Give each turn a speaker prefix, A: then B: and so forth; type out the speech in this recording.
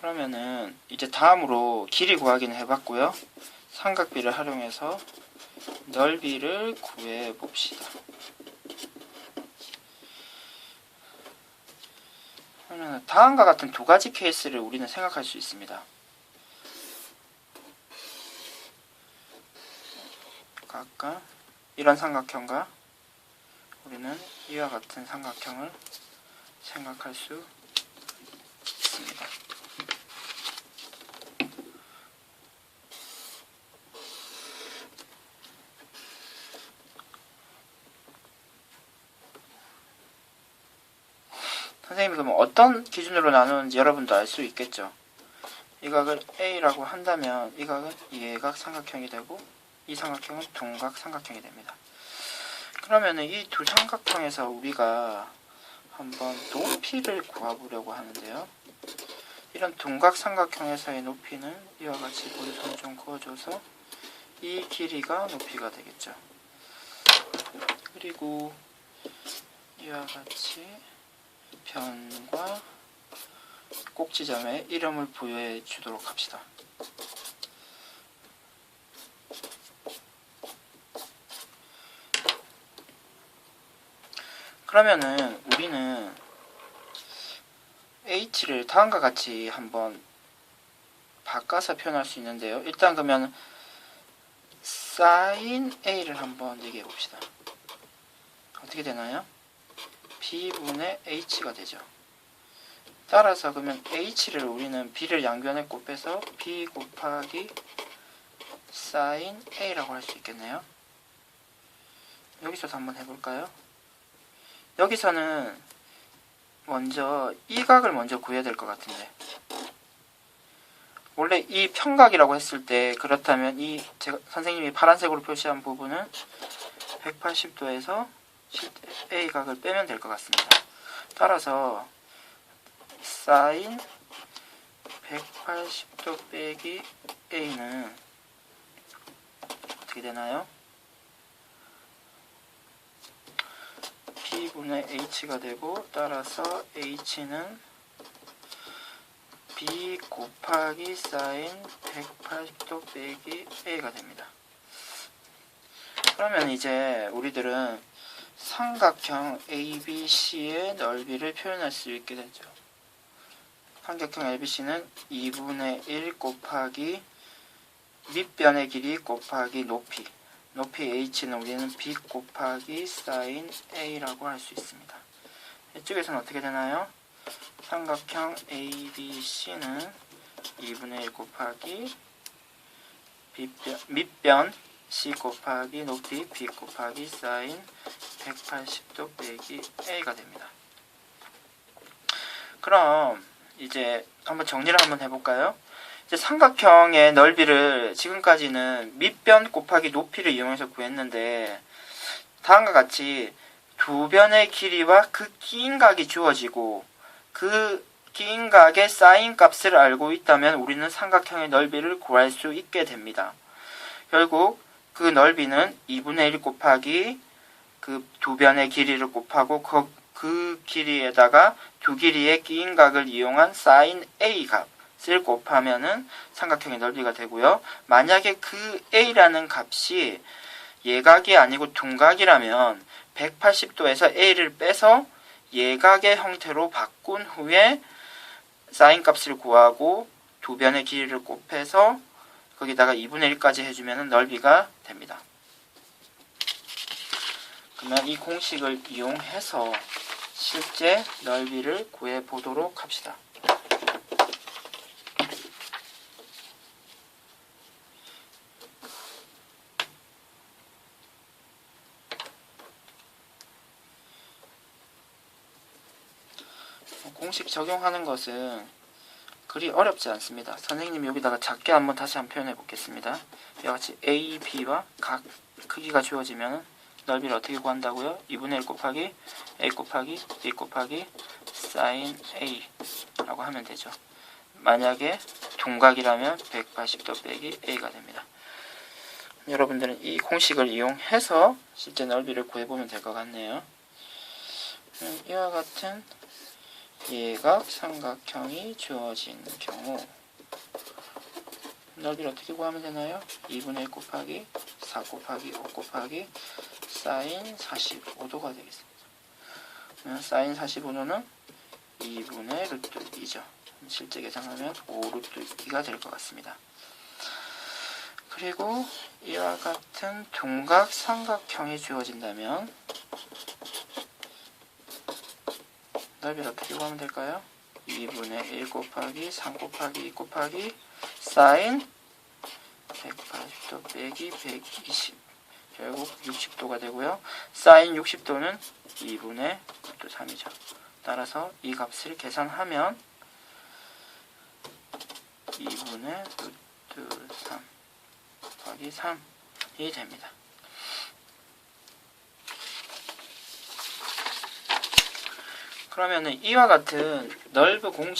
A: 그러면은 이제 다음으로 길이 구하기는 해봤고요. 삼각비를 활용해서 넓이를 구해 봅시다. 그러면 다음과 같은 두 가지 케이스를 우리는 생각할 수 있습니다. 각각 이런 삼각형과 우리는 이와 같은 삼각형을 생각할 수 선생님이 그러면 어떤 기준으로 나누는지 여러분도 알 수 있겠죠. 이 각을 A라고 한다면 이 각은 예각 삼각형이 되고 이 삼각형은 둔각 삼각형이 됩니다. 그러면은 이 두 삼각형에서 우리가 한번 높이를 구해보려고 하는데요. 이런 둔각 삼각형에서의 높이는 이와 같이 머리손을 좀 그어줘서 이 길이가 높이가 되겠죠. 그리고 이와 같이 변과 꼭지점에 이름을 부여해 주도록 합시다. 그러면은 우리는 h를 다음과 같이 한번 바꿔서 표현할 수 있는데요. 일단 그러면 sin a를 한번 얘기해 봅시다. 어떻게 되나요? B분의 h가 되죠. 따라서 그러면 h를 우리는 b를 양변에 곱해서 b 곱하기 sin a라고 할 수 있겠네요. 여기서도 한번 해볼까요? 여기서는 먼저 이 각을 먼저 구해야 될 것 같은데 원래 이 평각이라고 했을 때 그렇다면 이 제가 선생님이 파란색으로 표시한 부분은 180도에서 A 각을 빼면 될 것 같습니다. 따라서 sin 180도 빼기 A는 어떻게 되나요? B분의 H가 되고 따라서 H는 B 곱하기 sin 180도 빼기 A가 됩니다. 그러면 이제 우리들은 삼각형 ABC의 넓이를 표현할 수 있게 되죠. 삼각형 ABC는 2분의 1 곱하기 밑변의 길이 곱하기 높이 높이 h는 우리는 b 곱하기 sin a라고 할 수 있습니다. 이쪽에서는 어떻게 되나요? 삼각형 ABC는 2분의 1 곱하기 밑변, 밑변 c 곱하기 높이 b 곱하기 sin 180도 빼기 a가 됩니다. 그럼 이제 한번 정리를 한번 해볼까요? 이제 삼각형의 넓이를 지금까지는 밑변 곱하기 높이를 이용해서 구했는데 다음과 같이 두 변의 길이와 그긴 각이 주어지고 그긴 각의 사인 값을 알고 있다면 우리는 삼각형의 넓이를 구할 수 있게 됩니다. 결국 그 넓이는 2분의 1 곱하기 그 두 변의 길이를 곱하고 그, 그 길이에다가 두 길이의 긴 각을 이용한 사인 A 값을 곱하면은 삼각형의 넓이가 되고요. 만약에 그 A라는 값이 예각이 아니고 둔각이라면 180도에서 A를 빼서 예각의 형태로 바꾼 후에 사인 값을 구하고 두 변의 길이를 곱해서 거기다가 2분의 1까지 해주면 넓이가 됩니다. 그러면 이 공식을 이용해서 실제 넓이를 구해 보도록 합시다. 공식 적용하는 것은 그리 어렵지 않습니다. 선생님이 여기다가 작게 한번 다시 한번 표현해 보겠습니다. 이와 같이 A, B와 각 크기가 주어지면 넓이를 어떻게 구한다고요? 2분의 1 곱하기 A 곱하기 B 곱하기 sin A 라고 하면 되죠. 만약에 둔각이라면 180도 빼기 A가 됩니다. 여러분들은 이 공식을 이용해서 실제 넓이를 구해보면 될 것 같네요. 음, 이와 같은 예각 삼각형이 주어진 경우 넓이를 어떻게 구하면 되나요? 2분의 1 곱하기 4 곱하기 5 곱하기 사인 45도가 되겠습니다. 그러면 사인 45도는 2분의 루트 2죠. 실제 계산하면 5 루트 2가 될 것 같습니다. 그리고 이와 같은 동각 삼각형이 주어진다면 넓이를 어떻게 구하면 될까요? 2분의 1 곱하기 3 곱하기 2 곱하기 사인 180도 빼기 120 결국 60도가 되고요. 사인 60도는 2분의 루트 3이죠. 따라서 이 값을 계산하면 2분의 루트 3 곱하기 3이 됩니다. 그러면은 이와 같은 넓은 공식